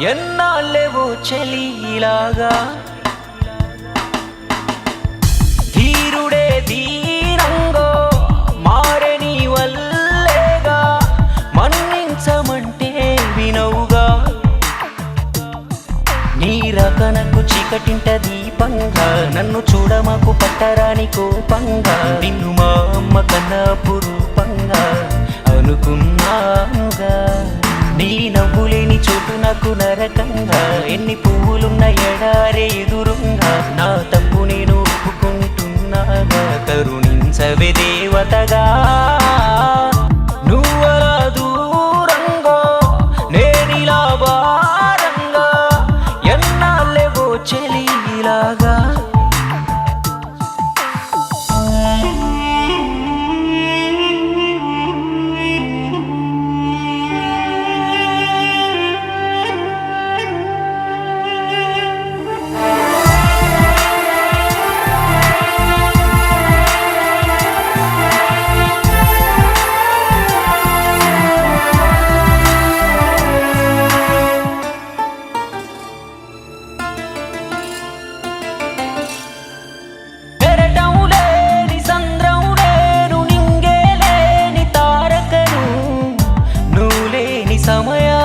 ఎన్నాళ్ళేవో చెలి ఇలాగా ధీరుడే ధీరంగో మారని వల్లేగా. మన్నించమంటే వినవుగా. నీ రకనకు చీకటింట దీపంగా నన్ను చూడమకు పట్టరాని కోపంగా నిన్ను మా అమ్మ కన్నా పురూపంగా అనుకున్నానుగా నీ నవ్వులేని చోటు నాకు నరకంగా. ఎన్ని పువ్వులున్న ఎడారే ఎదురుంగా. నా తప్పు నేను ఒప్పుకుంటున్నాగా. కరుణించవే దేవతగా. నువ్వలా దూరంగా 怎么样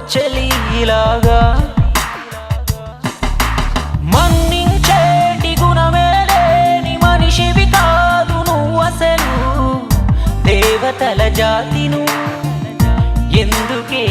చెలీలాగా. మన్నించేటి గుణమే లేని మనిషివి కాదు నువ్వు అసలు. దేవతల జాతిను ఎందుకే